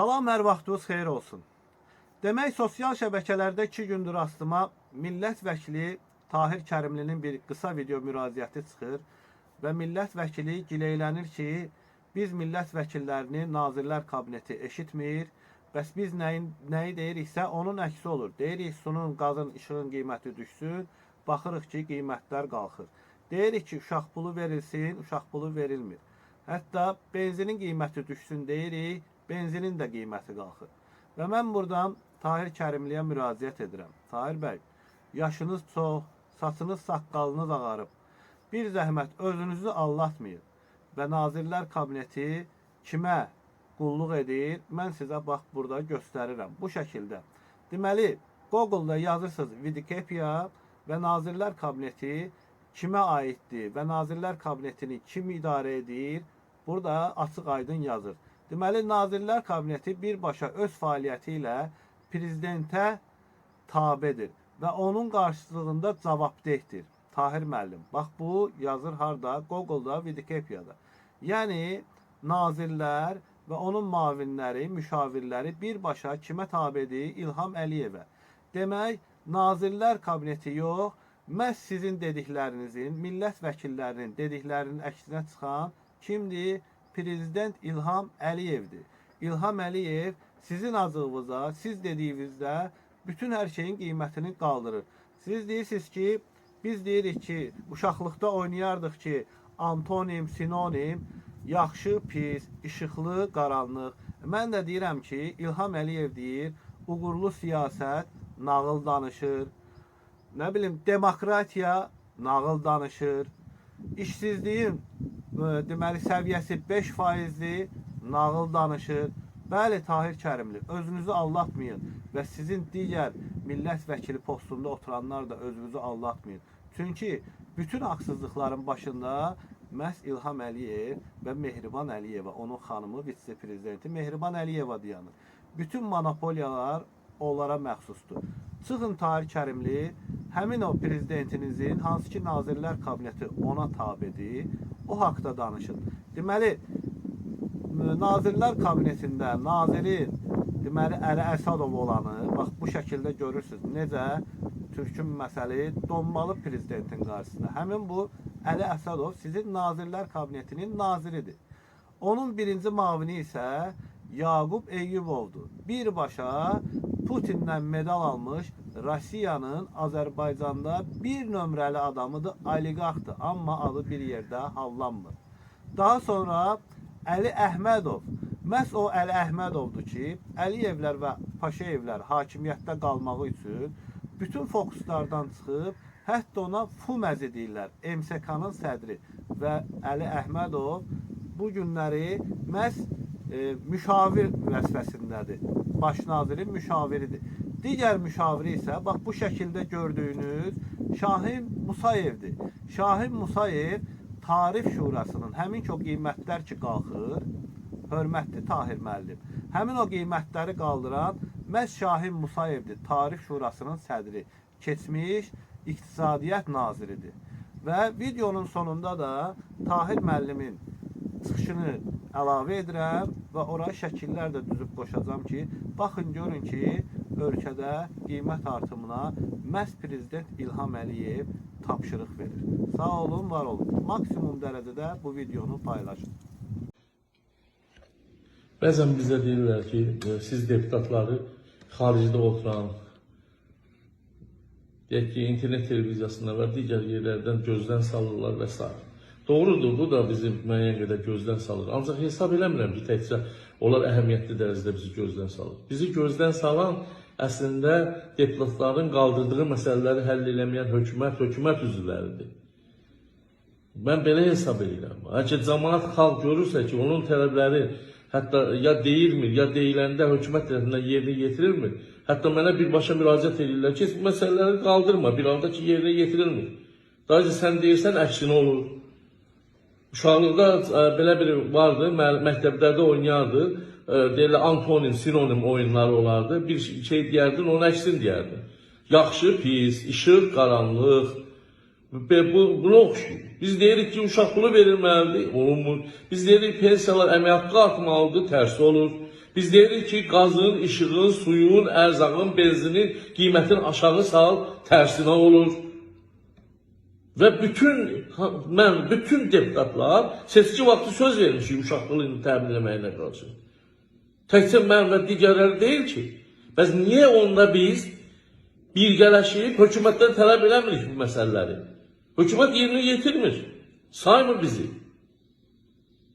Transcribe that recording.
Salam, hər vaxtınız xeyir olsun. Demək, sosial şəbəkələrdə 2 gündür rastıma millət vəkili Tahir Kərimlinin bir qısa video müraciəti çıxır və millət vəkili gileylənir ki, biz millət vəkillərini Nazirlər Kabineti eşitmir, bəs biz nəyin, nəyi deyiriksə onun əksi olur. Deyirik sunun, qazın, işığın qiyməti düşsün, baxırıq ki, qiymətlər qalxır. Deyirik ki, uşaq pulu verilsin, uşaq pulu verilmir. Hətta benzinin qiyməti düşsün deyirik, benzinin də qiyməti qalxır. Və mən buradan Tahir Kərimliyə müraciət edirəm. Tahir bəy, yaşınız çox, saçınız, saqqalınız ağarıb. Bir zəhmət özünüzü allatmayın və Nazirlər Kabineti kimə qulluq edir, mən sizə bax burada göstərirəm. Bu şəkildə. Deməli, Google-da yazırsınız Wikipedia və Nazirlər Kabineti kimə aiddir və Nazirlər Kabinetini kim idarə edir, burada açıq-aydın yazır. Deməli, Nazirlər Kabineti birbaşa öz fəaliyyəti ilə prezidentə tabedir və onun qarşılığında cavabdehdir. Tahir müəllim. Bax bu yazır harda? Google-da, Wikipedia'da. Yəni nazirlər və onun müavinləri, müşavirləri birbaşa kimə tabedir? İlham Əliyevə. Demək, Nazirlər Kabineti yox, məhz sizin dediklərinizin, millət vəkillərinin dediklərinin əksinə çıxan kimdir? Prezident İlham Əliyevdir. İlham Əliyev sizin acığınıza, siz dediyinizdə bütün hər şeyin qiymətini qaldırır. Siz deyirsiniz ki, biz deyirik ki, uşaqlıqda oynayardıq ki, antonim, sinonim, yaxşı, pis, işıqlı, qaranlıq. Mən də deyirəm ki, İlham Əliyev deyir, uğurlu siyasət nağıl danışır. Nə bilim, demokratiya nağıl danışır. İşsizliyin deməli səviyyəsi 5%-dir, nağıl danışır. Bəli, Tahir Kərimli, özünüzü aldatmayın və sizin digər millət vəkili postunda oturanlar da özünüzü aldatmayın. Çünki bütün haqsızlıqların başında məhz İlham Əliyev və Mehriban Əliyeva, onun xanımı, vitse-prezidenti Mehriban Əliyeva dayanır. Bütün monopoliyalar onlara məxsusdur. Çıxın Tahir Kərimli, həmin o prezidentinizin hansı ki Nazirlər Kabineti ona tabedir, o haqda danışın. Deməli, Nazirlər Kabinetində nazirin deməli Əli Əsadov olanı bax bu şəkildə görürsüz. Necə Türkün məsəli donmalı prezidentin qarşısında. Həmin bu Əli Əsadov sizin Nazirlər Kabinetinin naziridir. Onun birinci mavini isə Yaqub Eyyubovdur. Birbaşa Putindən medal almış Rusiyanın Azərbaycanda bir nömrəli adamıdır, oliqarxdır. Amma adı bir yerdə hallanmır. Daha sonra Əli Əhmədov. Məhz o Əli Əhmədovdur ki, Əliyevlər və Paşayevlər hakimiyyətdə qalmağı üçün bütün fokuslardan çıxıb, hətta ona FUMəz deyirlər, MSK-nın sədri və Əli Əhmədov bu günləri məhz e, müşavir vəzifəsindədir. Baş nazirin müşaviridir. Digər müşaviri isə bax bu şəkildə gördüyünüz Şahin Musayevdir. Şahin Musayev Tarif Şurasının həmin o qiymətlər ki qalxır, hörmətli Tahir müəllim. Həmin o qiymətləri qaldıran məhz Şahin Musayevdir. Tarif Şurasının sədri, keçmiş iqtisadiyyat naziridir. Və videonun sonunda da Tahir müəllimin çıxışını əlavə edirəm və ora şəkillər də düzüb qoşacağam ki, baxın görün ki, ölkədə qiymət artımına məhz prezident İlham Əliyev tapşırıq verir. Sağ olun, var olun. Maksimum dərəcədə bu videonu paylaşın. Bəzən bizə deyirlər ki, e, siz deputatları xaricdə oturan, deyək ki, internet televiziyasında və digər yerlərdən gözdən salırlar və s. Doğrudur, bu da bizim müəyyən qədər gözdən salır. Ancaq hesab eləmirəm ki, təkcə onlar əhəmiyyətli dərəcədə bizi gözdən salır. Bizi gözdən salan əslində deputatların qaldırdığı məsələləri həll eləməyən hökumət, hökumət üzvləridir. Mən belə hesab edirəm. Əgər cəmaət xalq görürsə ki, onun tələbləri hətta ya deyilmir, ya deyiləndə hökumət tərəfindən yerinə yetirilmir. Hətta mənə birbaşa müraciət edirlər ki, məsələləri qaldırma, bir anda ki, yerinə yetirilmir. Daha sən deyirsən, əksinə olur. Uşaqlıqda ə, belə bir vardı, mə- məktəblərdə oynayardı. Ə, deyirlər antonim, sinonim oyunları olardı. Bir şey deyərdin, onun əksini deyərdin. Yaxşı, pis, işıq, qaranlıq, bu buna oxşayır. Biz deyirik ki, uşaq pulu verilməlidir, olunmur. Biz deyirik pensiyalar əmək haqqı artmalıdır, tərsi olur. Biz deyirik ki, qazın, işığın, suyun, ərzağın, benzinin qiymətini aşağı sal, tərsinə olur. Və bütün mən bütün deputatlar seçki vaxtı söz vermişik uşaqlığını təmin etməyinə qarşı. Təkcə mən və digərləri deyil ki. Bəs niyə onda biz birgələşib hökumətdən tələb eləmirik bu məsələləri? Hökumət yerinə yetirmir. Saymır bizi.